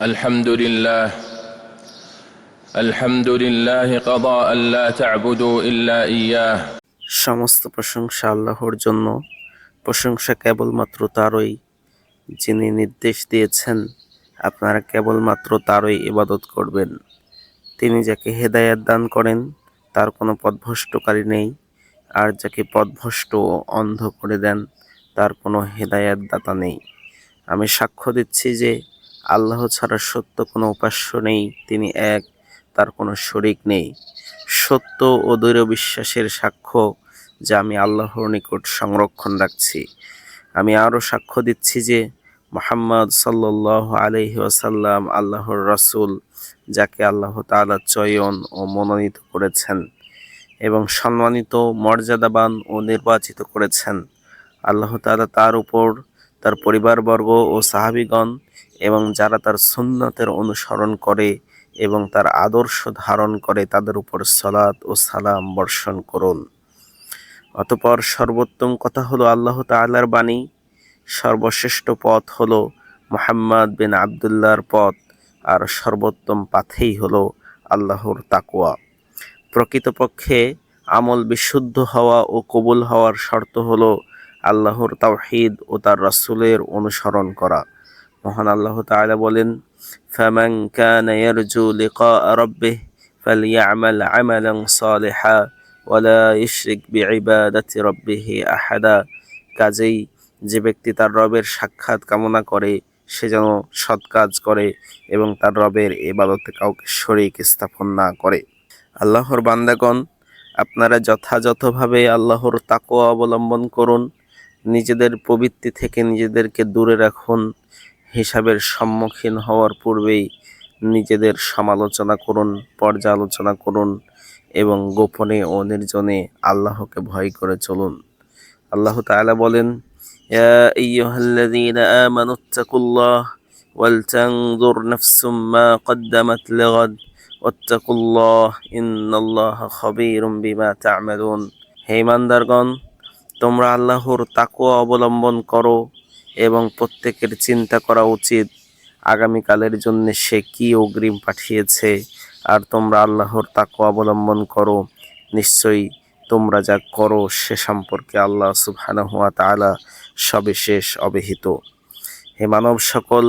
الحمد لله الحمد لله قضى ألا تعبدوا إلا إياه সমস্ত প্রশংসা আল্লাহর জন্য প্রশংসা কেবলমাত্র তারই যিনি নির্দেশ দিয়েছেন আপনারা কেবলমাত্র তারই ইবাদত করবেন তিনি যাকে হেদায়াত দান করেন তার কোনো পথভ্রষ্টকারী নেই আর যাকে পথভ্রষ্ট ও অন্ধ করে দেন তার কোনো হেদায়াত দাতা নেই আমি সাক্ষ্য দিচ্ছি যে আল্লাহ ছাড়া সত্য কোনো উপাস্য নেই, তিনি এক, তার কোনো শরিক নেই। সত্য ও দৃঢ় বিশ্বাসের সাক্ষ্য যা আমি আল্লাহর নিকট সংরক্ষণ রাখছি। আমি আরও সাক্ষ্য দিচ্ছি যে মোহাম্মদ সাল্লাহ আলহি ওয়াসাল্লাম আল্লাহর রসুল, যাকে আল্লাহ তাআলা চয়ন ও মনোনীত করেছেন এবং সম্মানিত, মর্যাদাবান ও নির্বাচিত করেছেন। আল্লাহ তালা তার উপর, তার পরিবারবর্গ ও সাহাবিগণ এবং যারা তার সুন্নতের অনুসরণ করে এবং তার আদর্শ ধারণ করে, তাদের উপর সালাত ও সালাম বর্ষণ করুন। অতপর সর্বোত্তম কথা হলো আল্লাহ তাআলার বাণী। সর্বশ্রেষ্ঠ পথ হলো মোহাম্মদ বিন আবদুল্লাহর পথ আর সর্বোত্তম পাথেই হলো আল্লাহর তাকুয়া প্রকৃতপক্ষে আমল বিশুদ্ধ হওয়া ও কবুল হওয়ার শর্ত হলো আল্লাহর তাওহিদ ও তার রাসূলের অনুসরণ করা। মহান আল্লাহ তাআলা বলেন, ফামান কানা ইয়ারজু লিকা রাব্বিহ ফালইআমাল আমালান সালিহা ওয়ালা ইশরিক বিইবাদাতি রাব্বিহি আহাদা। কাজেই যে ব্যক্তি তার রবের সাক্ষাৎ কামনা করে, সে যেন সৎ কাজ করে এবং তার রবের এবাদতে কাউকে শরিক স্থাপন না করে। আল্লাহর বান্দাগণ, আপনারা যথাযথভাবে আল্লাহর তাকওয়া অবলম্বন করুন, নিজেদের প্রবৃত্তি থেকে নিজেদেরকে দূরে রাখুন হিসাবের সম্মুখীন হওয়ার পূর্বেই নিজেদের সমালোচনা করুন পর্যালোচনা করুন এবং গোপনে ও নির্জনে আল্লাহকে ভয় করে চলুন আল্লাহ তাআলা বলেন يا أيها الذين آمنوا اتقوا الله ولتنظر نفس ما قدمت لغد واتقوا الله إن الله خبير بما تعملون হে ইমানদারগণ তোমরা আল্লাহর তাকওয়া অবলম্বন করো এবং প্রত্যেকের চিন্তা করা উচিত, আগামীকালের জন্য সে কি অগ্রিম পাঠিয়েছে, আর তোমরা আল্লাহর তাকওয়া অবলম্বন করো। নিশ্চয়ই তোমরা যা করো সে সম্পর্কে আল্লাহ সুবহানাহু ওয়া তাআলা সবিশেষ অবহিত। হে মানব সকল,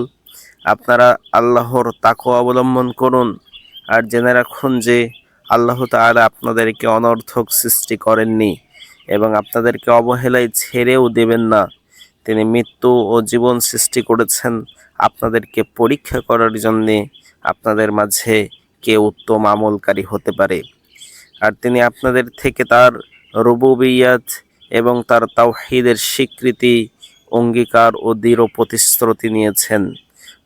আপনারা আল্লাহর তাকওয়া অবলম্বন করুন, আর জেনে রাখুন যে আল্লাহ তাআলা আপনাদেরকে অনর্থক সৃষ্টি করেননি এবং আপনাদেরকে অবহেলায় ছেড়েও দেবেন না। তিনি মৃত্যু ও জীবন সৃষ্টি করেছেন আপনাদেরকে পরীক্ষা করার জন্যে। আপনাদের মাঝে কে উত্তম আমলকারী হতে পারে। আর তিনি আপনাদের থেকে তার রুবুবিয়াত এবং তার তাওহিদের স্বীকৃতি, অঙ্গীকার ও দৃঢ় প্রতিশ্রুতি নিয়েছেন।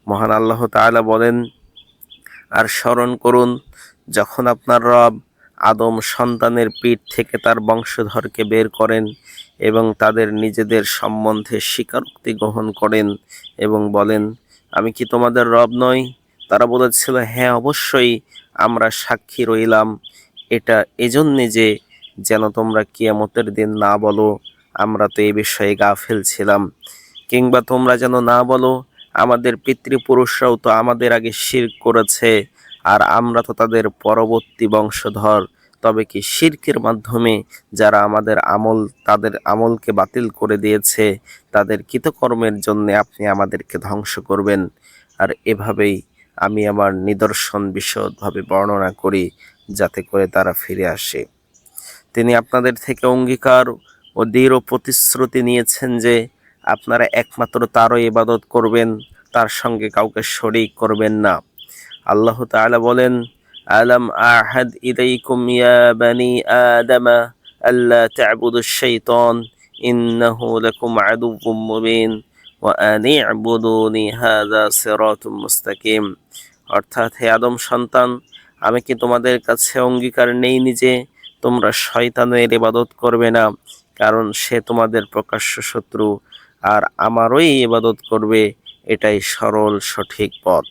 মহান আল্লাহ তাআলা বলেন, আর স্মরণ করুন, যখন আপনার রব আদম সন্তানের পিঠ থেকে তার বংশধরকে বের করেন এবং তাদের নিজেদের সম্বন্ধে স্বীকারোক্তি গ্রহণ করেন এবং বলেন, আমি কি তোমাদের রব নই? তারা বলেছিল হ্যাঁ অবশ্যই আমরা সাক্ষী রইলাম। এটা এজন্যে যে যেন তোমরা কিয়ামতের দিন না বলো, আমরা তো এ বিষয়ে গা ফেলছিলাম কিংবা তোমরা যেন না বলো, আমাদের পিতৃপুরুষরাও তো আমাদের আগে শির করেছে, আর আমরা তো তাদের পরবর্তী বংশধর। তবে কি শিরকের মাধ্যমে যারা আমাদের আমল, তাদের আমলকে বাতিল করে দিয়েছে, তাদের কৃতকর্মের জন্য আপনি আমাদেরকে ধ্বংস করবেন। আর এভাবেই আমি আমার নিদর্শন বিশদভাবে বর্ণনা করি যাতে করে তারা ফিরে আসে। তিনি আপনাদের থেকে অঙ্গীকার ও দৃঢ় প্রতিশ্রুতি নিয়েছেন যে আপনারা একমাত্র তারও ইবাদত করবেন, তার সঙ্গে কাউকে শরিক করবেন না। আল্লাহ তাআলা বলেন আলম আহাদ ইয়া বানি আদম আল্লা তা'বুদু শাইতান ইন্নাহু লাকুম আদুউম মুবিন ওয়া আন ই'বুদুনি হাযা সিরাতুম মুস্তাকিম অর্থাৎ হে আদম সন্তান, আমি কি তোমাদের কাছে অঙ্গীকার নেই নিজে তোমরা শয়তানের ইবাদত করবে না? কারণ সে তোমাদের প্রকাশ্য শত্রু আর আমারই ইবাদত করবে, এটাই সরল সঠিক পথ।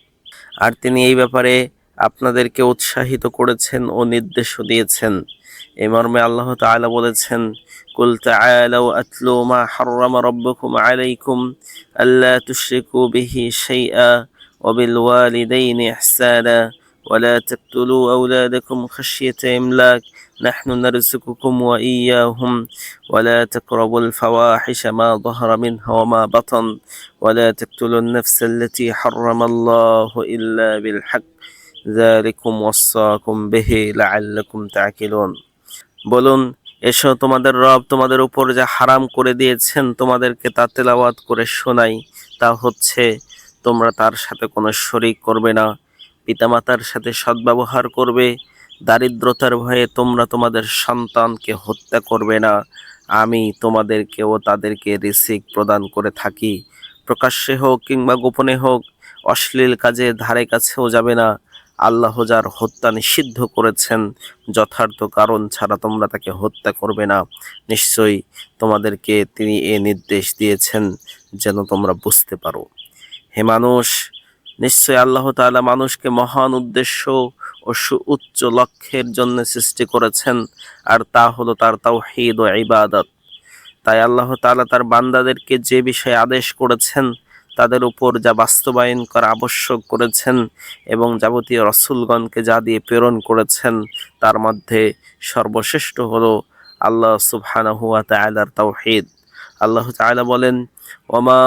আর তিনি এই ব্যাপারে আপনাদেরকে উৎসাহিত করেছেন ও নির্দেশও দিয়েছেন এই মর্মে আল্লাহ তাআলা বলেছেন কুল তাআলাউ আতলু মা হাররামা রাব্বুকুম আলাইকুম আল্লা তুশরিকু বিহি শাইআ وبالوالدين إحسانا ولا تقتلوا أولادكم خشية إملاق نحن نرزقكم وإياهم ولا تقربوا الفواحش ما ظهر منها وما بطن ولا تقتلوا النفس التي حرم الله إلا بالحق ذلكم وصاكم বেহে لعلكم تعقلون। বলুন, এসো তোমাদের রব তোমাদের উপর যা হারাম করে দিয়েছেন তোমাদেরকে তা তেলাওয়াত করে শোনাই। তা হচ্ছে, তোমরা তার সাথে কোনো শরিক করবে না, পিতামাতার সাথে সদ্ব্যবহার করবে, দারিদ্রতার ভয়ে তোমরা তোমাদের সন্তানকে হত্যা করবে না। আমি তোমাদেরকে ও তাদেরকে রিসিক প্রদান করে থাকি। প্রকাশ্যে হোক কিংবা গোপনে হোক, অশ্লীল কাজে ধারে কাছেও যাবে না। আল্লাহ যার হত্যা নিষিদ্ধ করেছেন, যথার্থ কারণ ছাড়া তোমরা তাকে হত্যা করবে না। নিশ্চয়ই তোমাদেরকে তিনি এ নির্দেশ দিয়েছেন যেন তোমরা বুঝতে পারো। হে মানুষ নিশ্চয় আল্লাহ তাআলা মানুষকে মহান উদ্দেশ্য ও সুউচ্চ লক্ষ্যের জন্য সৃষ্টি করেছেন, আর তা হলো তার তাওহীদ ও ইবাদত। তাই আল্লাহ তাআলা তার বান্দাদেরকে যে বিষয়ে আদেশ করেছেন তাদের উপর যা বাস্তবায়ন করা আবশ্যক করেছেন এবং যাবতীয় রসুলগণকে যা দিয়ে প্রেরণ করেছেন, তার মধ্যে সর্বশ্রেষ্ঠ হল আল্লাহ সুবহানাহু ওয়া তাআলার তাওহীদ। আল্লাহ তাআলা বলেন, ওমা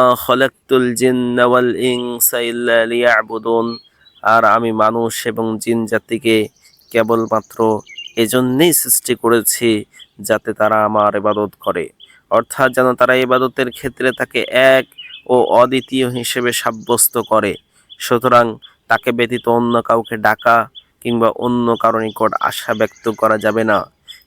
ইনসা ইল্লা লিয়াবুদুন। আর আমি মানুষ এবং জিন জাতিকে কেবলমাত্র এজন্যেই সৃষ্টি করেছি যাতে তারা আমার ইবাদত করে। অর্থাৎ যেন তারা ইবাদতের ক্ষেত্রে তাকে এক ও অদ্বিতীয় হিসেবে সাব্যস্ত করে। সুতরাং তাকে ব্যতীত অন্য কাউকে ডাকা কিংবা অন্য কারও নিকট আশা ব্যক্ত করা যাবে না।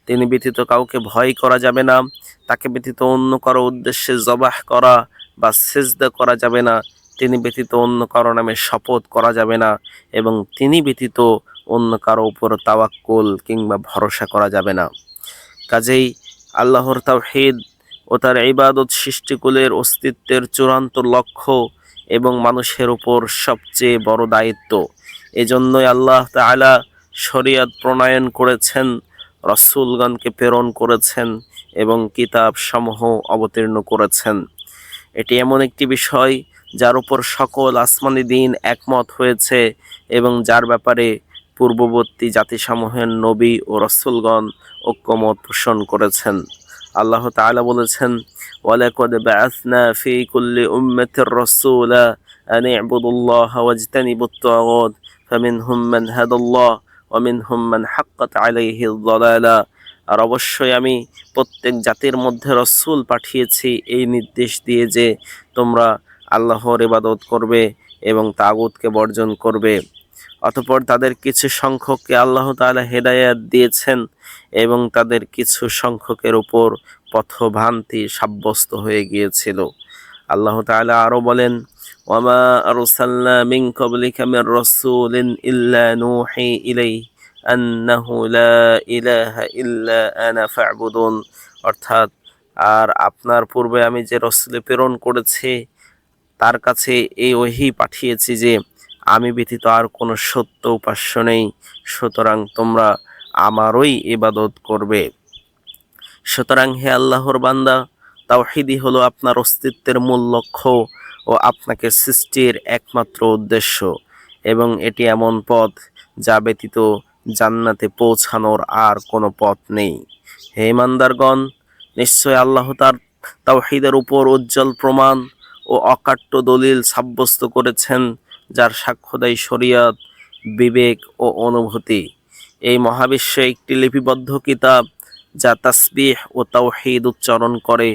তিনি ব্যতীত কাউকে ভয় করা যাবে না। তাকে ব্যতীত অন্য কারও উদ্দেশ্যে জবাহ করা বা সেজদা করা যাবে না। তিনি ব্যতীত অন্য কারও নামে শপথ করা যাবে না এবং তিনি ব্যতীত অন্য কারও উপর তাওয়াক্কুল কিংবা ভরসা করা যাবে না। কাজেই আল্লাহর তাওহীদ ও তার ইবাদত সৃষ্টিকুলের অস্তিত্বের চূড়ান্ত লক্ষ্য এবং মানুষের উপর সবচেয়ে বড় দায়িত্ব। এজন্যই আল্লাহ তাআলা শরিয়ত প্রণয়ন করেছেন, রসুলগণকে প্রেরণ করেছেন এবং কিতাব সমূহ অবতীর্ণ করেছেন। এটি এমন একটি বিষয় যার উপর সকল আসমানি দিন একমত হয়েছে এবং যার ব্যাপারে পূর্ববর্তী জাতিসমূহের নবী ও রসুলগণ ঐক্যমত পোষণ করেছেন। আল্লাহ তাআলা বলেছেন, ওয়ালাকাদ বাআসনা ফি কুল্লি উম্মাতির রাসূলা আন ইবুদুল্লাহ ওয়াজতানিবুত তাগুত ফামিনহুম মান হাদাল্লাহ ওয়া মিনহুম মান হাক্কাত আলাইহি যালালা আর অবশ্যই আমি প্রত্যেক জাতির মধ্যে রসূল পাঠিয়েছি এই নির্দেশ দিয়ে যে তোমরা আল্লাহর ইবাদত করবে এবং তাগুতকে বর্জন করবে। অতঃপর তাদের কিছু সংখ্যককে আল্লাহ তালা হেদায়াত দিয়েছেন। এবং তাদের কিছু সংখ্যকের উপর পথভ্রান্তি সাব্যস্ত হয়ে গিয়েছিল। আল্লাহ তাআলা আরও বলেন, ওয়ামা আরসালনা মিন ক্বাবলিকা মির ইল্লা ইল্লা অর্থাৎ, আর আপনার পূর্বে আমি যে রসুল প্রেরণ করেছি, তার কাছে এই ওহি পাঠিয়েছি যে, আমি ব্যতীত আর কোনো সত্য উপাস্য নেই। সুতরাং তোমরা আমারই ইবাদত করবে। সুতরাং হে আল্লাহর বান্দা তাওহিদি হলো আপনার অস্তিত্বের মূল লক্ষ্য ও আপনাকে সৃষ্টির একমাত্র উদ্দেশ্য। এবং এটি এমন পথ যা ব্যতীত জান্নাতে পৌঁছানোর আর কোনো পথ নেই। হে ইমানদারগণ, নিশ্চয় আল্লাহ তার তাওহিদের উপর উজ্জ্বল প্রমাণ ও অকাট্য দলিল সাব্যস্ত করেছেন, যার সাক্ষ্য দেয় শরিয়ত, বিবেক ও অনুভূতি। এই মহাবিশ্বে একটি লিপিবদ্ধ কিতাব যা তাসবিহ ও তাওহীদ উচ্চারণ করে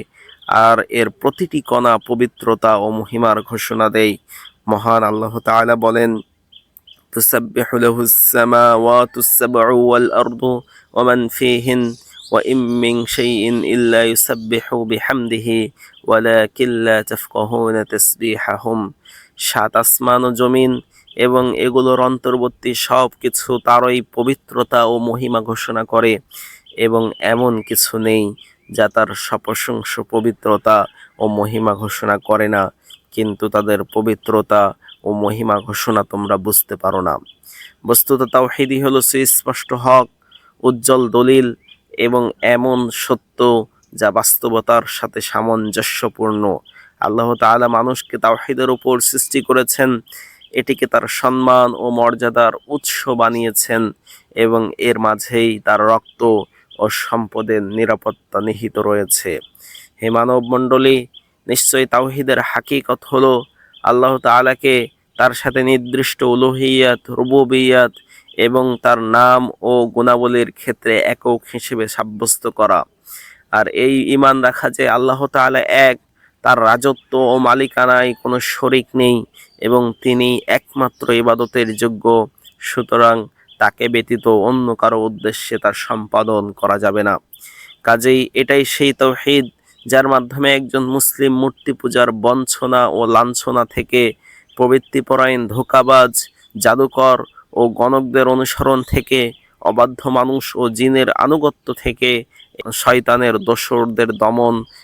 আর এর প্রতিটি কণা পবিত্রতা ও মহিমার ঘোষণা দেয় মহান আল্লাহ তাআলা বলেন تسبح له السماوات السبع والأرض ومن فيهن وإن من شيء إلا يسبح بحمده ولكن لا تفقهون تسبيحهم সাত আসমান ও জমিন এবং এগুলোর অন্তর্বর্তী সব কিছু তারই পবিত্রতা ও মহিমা ঘোষণা করে এবং এমন কিছু নেই যা তার সপ্রশংস পবিত্রতা ও মহিমা ঘোষণা করে না। কিন্তু তাদের পবিত্রতা ও মহিমা ঘোষণা তোমরা বুঝতে পারো না। বস্তুত তাওহীদই হলো সুস্পষ্ট হক, উজ্জ্বল দলিল এবং এমন সত্য যা বাস্তবতার সাথে সামঞ্জস্যপূর্ণ। আল্লাহ তাআলা মানুষকে তাওহিদের উপর সৃষ্টি করেছেন এটিকে তার সম্মান ও মর্যাদার উৎস বানিয়েছেন এবং এর মাঝেই তার রক্ত ও সম্পদের নিরাপত্তা নিহিত রয়েছে। হে মানব মণ্ডলী নিশ্চয়ই তাওহিদের হাকিকত হলো আল্লাহ তাআলাকে তার সাথে নির্দিষ্ট উলুহিয়াত, রুবুবিয়াত এবং তার নাম ও গুণাবলীর ক্ষেত্রে একক হিসেবে সাব্যস্ত করা। আর এই ঈমান রাখা যে আল্লাহ তাআলা এক তার রাজত্ব ও মালিকানায় কোনো শরিক নেই এবং তিনি একমাত্র ইবাদতের যোগ্য। সুতরাং তাকে ব্যতীত অন্য কারও উদ্দেশ্যে তার সম্পাদন করা যাবে না। কাজেই এটাই সেই তৌহিদ যার মাধ্যমে একজন মুসলিম মূর্তি পূজার বঞ্চনা ও লাঞ্ছনা থেকে প্রবৃত্তিপরায়ণ ধোকাবাজ, জাদুকর ও গণকদের অনুসরণ থেকে, অবাধ্য মানুষ ও জিনের আনুগত্য থেকে, শয়তানের দোসরদের দমন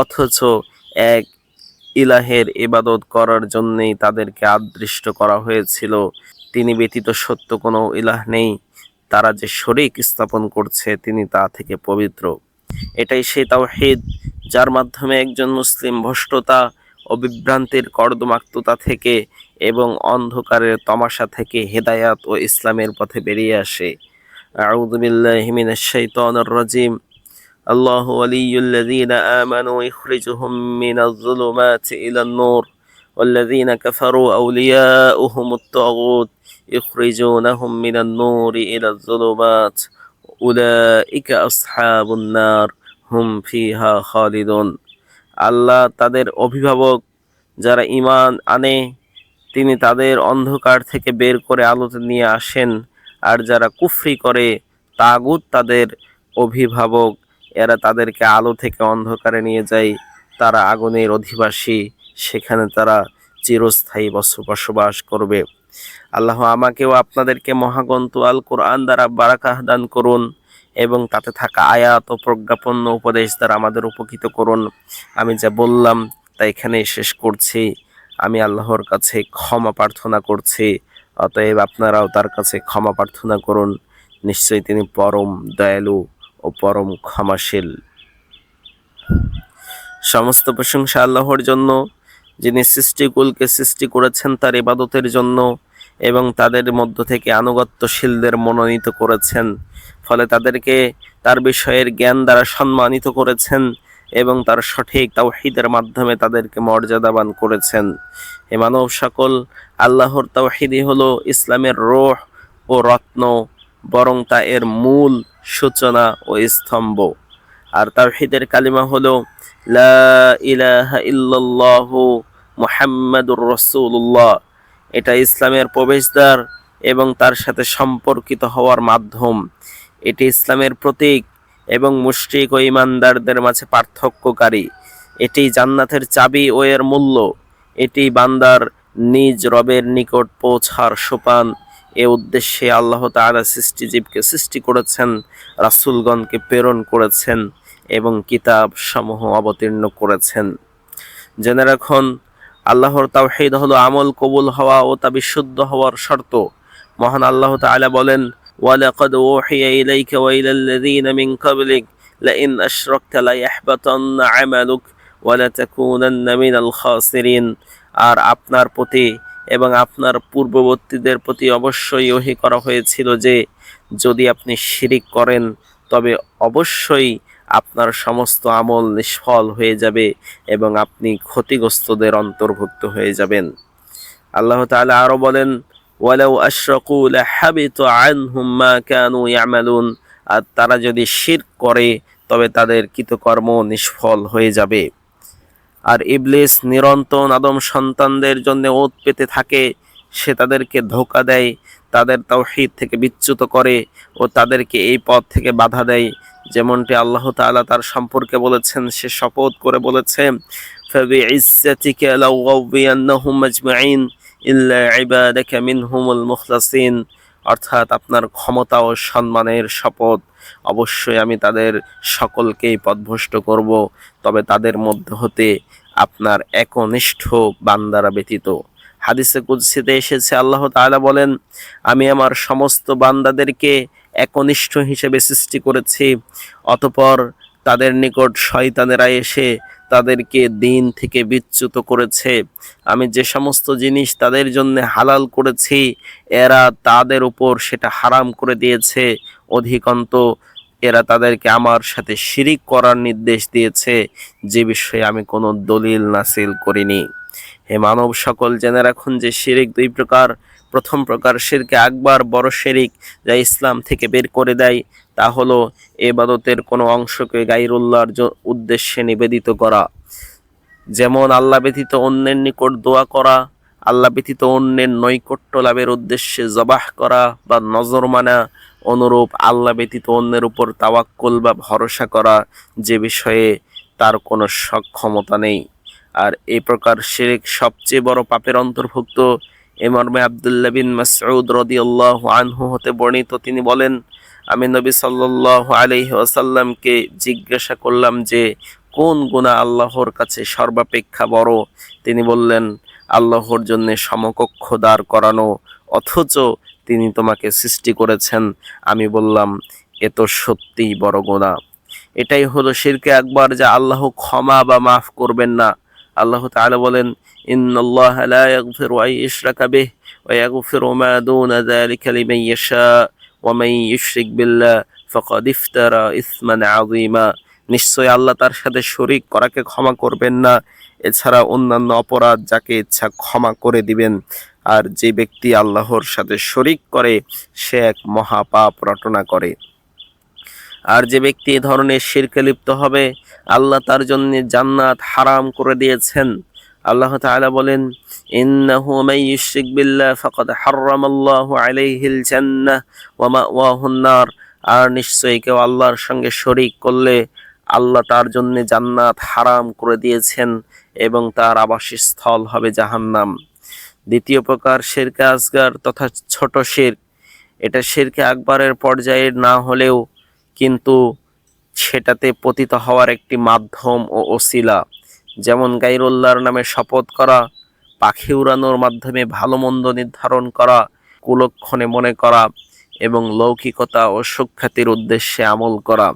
অথচ এক ইলাহের ইবাদত করার জন্যেই তাদেরকে আদৃষ্ট করা হয়েছিল। তিনি ব্যতীত সত্য কোনো ইলাহ নেই। তারা যে শরিক স্থাপন করছে, তিনি তা থেকে পবিত্র। এটাই সেই তাওহীদ, যার মাধ্যমে একজন মুসলিম ভ্রষ্টতা ও বিভ্রান্তির কর্দমাক্ততা থেকে এবং অন্ধকারের তমাশা থেকে হেদায়াত ও ইসলামের পথে বেরিয়ে আসে। মিনাশ শাইতানির রাজিম। الله ولي الذين آمنوا يخرجهم من الظلمات إلى النور والذين كفروا أولياؤهم الطاغوت يخرجونهم من النور إلى الظلمات أولئك أصحاب النار হুম ফিহা খালিদুন আল্লাহ তাদের অভিভাবক যারা ঈমান আনে তিনি তাদের অন্ধকার থেকে বের করে আলোতে নিয়ে আসেন আর যারা কুফরি করে তাগুত তাদের অভিভাবক এরা তাদেরকে আলো থেকে অন্ধকারে নিয়ে যায়, তারা আগুনের অধিবাসী, সেখানে তারা চিরস্থায়ী বস- বসবাস করবে। আল্লাহ আমাকেও আপনাদেরকে মহাগন্ত আল কোরআন দ্বারা বারাকাহ দান করুন এবং তাতে থাকা আয়াত ও প্রজ্ঞাপন্য উপদেশ দ্বারা আমাদের উপকৃত করুন। আমি যা বললাম, তা এখানেই শেষ করছি। আমি আল্লাহর কাছে ক্ষমা প্রার্থনা করছি, অতএব আপনারাও তার কাছে ক্ষমা প্রার্থনা করুন। নিশ্চয়ই তিনি পরম দয়ালু। ও পরম ক্ষমাশীল। সমস্ত প্রশংসা আল্লাহর জন্য, যিনি সৃষ্টিকুলকে সৃষ্টি করেছেন তার ইবাদতের জন্য এবং তাদের মধ্য থেকে আনুগত্যশীলদের মনোনীত করেছেন। ফলে তাদেরকে তার বিষয়ের জ্ঞান দ্বারা সম্মানিত করেছেন এবং তার সঠিক তাওহিদের মাধ্যমে তাদেরকে মর্যাদাবান করেছেন। এ মানব সকল, আল্লাহর তাওহিদই হলো ইসলামের রোহ ও রত্ন। বরং তা এর মূল সূচনা ও স্তম্ভ। আর তাওহিদের কালিমা হলো, লা রাসূলুল্লাহ। এটা ইসলামের প্রবেশদ্বার এবং তার সাথে সম্পর্কিত হওয়ার মাধ্যম। এটি ইসলামের প্রতীক এবং মুশরিক ও ইমানদারদের মাঝে পার্থক্যকারী। এটি জান্নাতের চাবি ও এর মূল্য। এটি বান্দার নিজ রবের নিকট পৌঁছার সোপান এ উদ্দেশ্যে আল্লাহ তাআলা সৃষ্টিজীবকে সৃষ্টি করেছেন, রাসূলগণকে প্রেরণ করেছেন এবং কিতাব সমূহ অবতীর্ণ করেছেন। জেনে রাখুন, আল্লাহর তাওহীদ হলো আমল কবুল হওয়া ও তা বিশুদ্ধ হওয়ার শর্ত। মহান আল্লাহ তাআলা বলেন, ওয়ালাকাদ ওহিয়া ইলাইকা ওয়া ইলাল লাযীনা মিন ক্বাবলিক, লাইন আশরাকতা লাইহবাতান্না আমালুক, ওয়া লাতাকুনান্না মিনাল খাসিরিন। আর আপনার প্রতি এবং আপনার পূর্ববর্তীদের প্রতি অবশ্যই ওহি করা হয়েছিল যে, যদি আপনি শিরিক করেন, তবে অবশ্যই আপনার সমস্ত আমল নিষ্ফল হয়ে যাবে এবং আপনি ক্ষতিগ্রস্তদের অন্তর্ভুক্ত হয়ে যাবেন। আল্লাহ তাআলা আরও বলেন, ওয়ালাউ আশরাকু লাহাবিতু আনহুম মা কানু ইয়ামালুন। আর তারা যদি শিরক করে, তবে তাদের কৃতকর্ম নিষ্ফল হয়ে যাবে। আর ইবলিস নিরন্তন আদম সন্তানদের জন্য ওত পেতে থাকে, সে তাদেরকে ধোকা দেয়, তাদের তাওহিদ থেকে বিচ্যুত করে ও তাদেরকে এই পথ থেকে বাধা দেয়। যেমনটি আল্লাহ তালা তার সম্পর্কে বলেছেন, সে শপথ করে বলেছে ইল্লা ইবাদাকা মিনহুমুল মুখলাসিন। অর্থাৎ আপনার ক্ষমতা ও সম্মানের শপথ। অবশ্যই আমি তাদের সকলকেই পদভষ্ট করব, তবে তাদের মধ্যে হতে আপনার একনিষ্ঠ বান্দারা ব্যতীত। হাদিসে কুদসিতে এসেছে, আল্লাহ তাআলা বলেন, আমি আমার সমস্ত বান্দাদেরকে একনিষ্ঠ হিসেবে সৃষ্টি করেছি, অতপর তাদের নিকট শয়তানেরা এসে তাদেরকে দিন থেকে বিচ্যুত করেছে। আমি যে সমস্ত জিনিস তাদের জন্য হালাল করেছি, এরা তাদের উপর সেটা হারাম করে দিয়েছে। অধিকন্ত এরা তাদেরকে আমার সাথে শিরিক করার নির্দেশ দিয়েছে। যে বিষয়ে আমি কোনো দলিল নাসিল করিনি। হে মানব সকল, জেনে রাখুন যে শিরিক দুই প্রকার। প্রথম প্রকার শিরকে আকবার, বড় শিরিক যা ইসলাম থেকে বের করে দেয়। তা হলো এবাদতের কোনো অংশকে গাইরুল্লাহর উদ্দেশ্যে নিবেদিত করা। যেমন আল্লাহ ব্যতীত অন্যের নিকট দোয়া করা, আল্লাহ ব্যতীত অন্যের নৈকট্য লাভের উদ্দেশ্যে জবাহ করা বা নজর মানা, অনুরূপ আল্লাহ ব্যতীত অন্যের উপর তাওয়াক্কুল বা ভরসা করা, যে বিষয়ে তার কোনো সক্ষমতা নেই। আর এ প্রকার শিরিক সবচেয়ে বড় পাপের অন্তর্ভুক্ত। এ মর্মে আবদুল্লাহ বিন মাসউদ রাদিয়াল্লাহু আনহু হতে বর্ণিত, তিনি বলেন আমি নবী সাল্লাল্লাহু আলাইহি ওয়াসাল্লামকে জিজ্ঞাসা করলাম যে, কোন গুণা আল্লাহর কাছে সর্বাপেক্ষা বড়? তিনি বললেন, আল্লাহর জন্যে সমকক্ষ দাঁড় করানো, অথচ তিনি তোমাকে সৃষ্টি করেছেন। আমি বললাম, এ তো সত্যিই বড় গুণা এটাই হলো শিরকে একবার যা আল্লাহ ক্ষমা বা মাফ করবেন না। আল্লাহ তাআলা বলেন, ইন্নাল্লাহ লা ইয়াগফিরু আন ইউশরাকা বিহি ওয়া ইয়াগফিরু মা দুনা যালিকা ওয়া মান ইউশরিক বিল্লাহ ফাকাদ ইফতারা ইসমান আযীমা। নিশ্চয় আল্লাহ তার সাথে শরিক করাকে ক্ষমা করবেন না। এছাড়া অন্যান্য অপরাধ যাকে ইচ্ছা ক্ষমা করে দিবেন। আর যে ব্যক্তি আল্লাহর সাথে শরিক করে, সে এক মহাপাপ রটনা করে। আর যে ব্যক্তি এ ধরনের শিরকে লিপ্ত হবে, আল্লাহ তার জন্য জান্নাত হারাম করে দিয়েছেন। আল্লাহ তাআলা বলেন ইন্নাহু মান ইউশরিক বিল্লাহ ফাকাদ হাররামাল্লাহু আলাইহিল জান্নাহ ওয়া মাওয়াহুন নার। আর নিশ্চয়ই কেউ আল্লাহর সঙ্গে শরিক করলে আল্লাহ তার জন্য জান্নাত হারাম করে দিয়েছেন এবং তার আবাসস্থল হবে জাহান্নাম। দ্বিতীয় প্রকার শিরকে আসগার তথা ছোট শিরক। এটা শিরকে আকবরের পর্যায়ের না হলেও কিন্তু সেটাতে পতিত হওয়ার একটি মাধ্যম ও ওসিলা। যেমন গাইরুল্লাহর নামে শপথ করা পাখি উড়ানোর মাধ্যমে ভালো মন্দ নির্ধারণ করা, কুলক্ষণে মনে করা এবং লৌকিকতা ও সুখ্যাতির উদ্দেশ্যে আমল করা।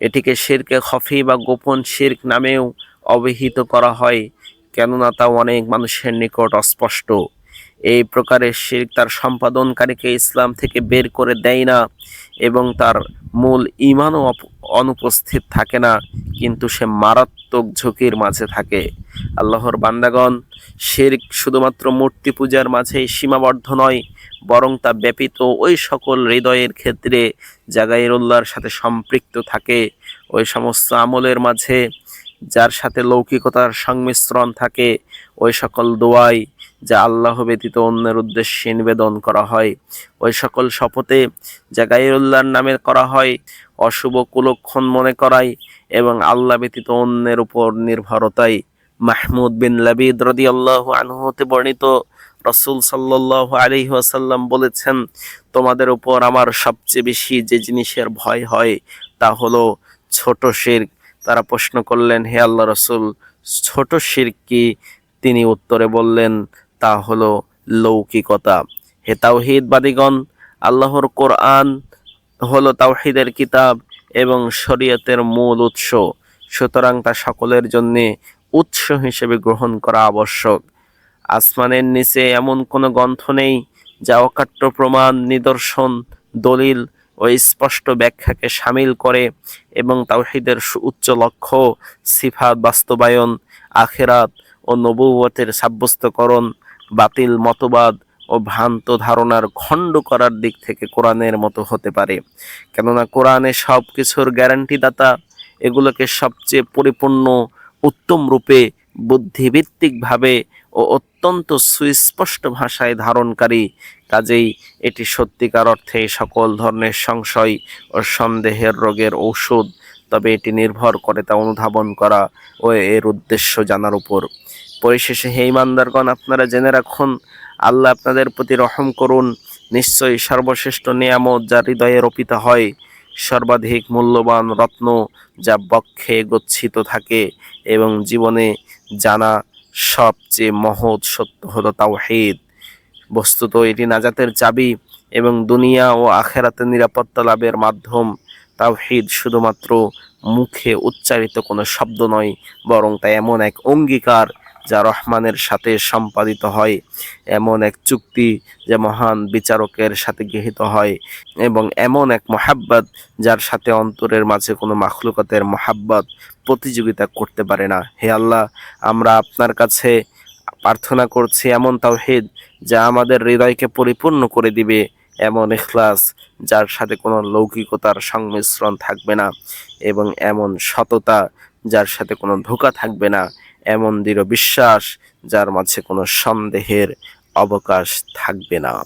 এটিকে শিরকে খফি বা গোপন শির্ক নামেও অভিহিত করা হয়, কেননা তা অনেক মানুষের নিকট অস্পষ্ট। এই প্রকারের শির্ক তার সম্পাদনকারীকে ইসলাম থেকে বের করে দেয় না এবং তার মূল ইমানও অনুপস্থিত থাকে না, কিন্তু সে মারাত্মক ঝুঁকির মাঝে থাকে। আল্লাহর বান্দাগণ, শির্ক শুধুমাত্র মূর্তি পূজার মাঝেই সীমাবদ্ধ নয়, বরং তা ব্যাপিত ওই সকল হৃদয়ের ক্ষেত্রে জাগাইরুল্লাহর সাথে সম্পৃক্ত থাকে। ওই সমস্ত আমলের মাঝে যার সাথে লৌকিকতার সংমিশ্রণ থাকে, ওই সকল দোয়াই যা আল্লাহ ব্যতীত অন্যের উদ্দেশ্যে নিবেদন করা হয়। ওই সকল শপথে যা গাইরুল্লাহর নামে করা হয়, অশুভ কুলক্ষণ মনে করায় এবং আল্লাহ ব্যতীত অন্যের উপর নির্ভরতায় মাহমুদ বিন লাবিদ রদি আল্লাহ আনহু হতে বর্ণিত রসুল সাল্লাহ আলি ওয়াসাল্লাম বলেছেন, তোমাদের উপর আমার সবচেয়ে বেশি যে জিনিসের ভয় হয় তা হলো ছোট শির তারা প্রশ্ন করলেন, হে আল্লাহ রসুল, ছোট শির কি? তিনি উত্তরে বললেন তা হলো লৌকিকতা। হে তাওহিদবাদীগণ আল্লাহর কোরআন হলো তাওহিদের কিতাব এবং শরীয়তের মূল উৎস। সুতরাং তা সকলের জন্যে উৎস হিসেবে গ্রহণ করা আবশ্যক। আসমানের নিচে এমন কোনো গ্রন্থ নেই যা অকাট্য প্রমাণ, নিদর্শন, দলিল ও স্পষ্ট ব্যাখ্যাকে সামিল করে এবং তাওহিদের উচ্চ লক্ষ্য, সিফাত, বাস্তবায়ন, আখেরাত ও নবুয়তের সাব্যস্তকরণ বাতিল মতবাদ ও ভ্রান্ত ধারণার খণ্ড করার দিক থেকে কোরআনের মতো হতে পারে। কেননা কোরআনে সব কিছুর গ্যারান্টিদাতা, এগুলোকে সবচেয়ে পরিপূর্ণ, উত্তম রূপে বুদ্ধিভিত্তিকভাবে ও অত্যন্ত সুস্পষ্ট ভাষায় ধারণকারী, কাজেই এটি সত্যিকার অর্থে সকল ধরনের সংশয় ও সন্দেহের রোগের ঔষধ। তবে এটি নির্ভর করে তা অনুধাবন করা ও এর উদ্দেশ্য জানার উপর। পরিশেষে হে ইমানদারগণ আপনারা জেনে রাখুন, আল্লাহ আপনাদের প্রতি রহম করুন। নিশ্চয়ই সর্বশ্রেষ্ঠ নিয়ামত যা হৃদয়ে রোপিত হয়, সর্বাধিক মূল্যবান রত্ন যা বক্ষে গচ্ছিত থাকে এবং জীবনে জানা সবচেয়ে মহৎ সত্য হলো তাওহীদ। বস্তুত এটি নাজাতের চাবি এবং দুনিয়া ও আখেরাতে নিরাপত্তা লাভের মাধ্যম। তাওহীদ শুধুমাত্র মুখে উচ্চারিত কোনো শব্দ নয়, বরং তা এমন এক অঙ্গীকার যা রহমানের সাথে সম্পাদিত হয়। এমন এক চুক্তি যা মহান বিচারকের সাথে গৃহীত হয় এবং এমন এক মহাব্বত যার সাথে অন্তরের মাঝে কোনো মাখলুকাতের মহাব্বত প্রতিযোগিতা করতে পারে না। হে আল্লাহ, আমরা আপনার কাছে প্রার্থনা করছি এমন তাওহীদ যা আমাদের হৃদয়কে পরিপূর্ণ করে দিবে। এমন ইখলাস যার সাথে কোনো লৌকিকতার সংমিশ্রণ থাকবে না এবং এমন সততা যার সাথে কোনো ধোঁকা থাকবে না। এমন দৃঢ় বিশ্বাস যার মাঝে কোনো সন্দেহের অবকাশ থাকবে না।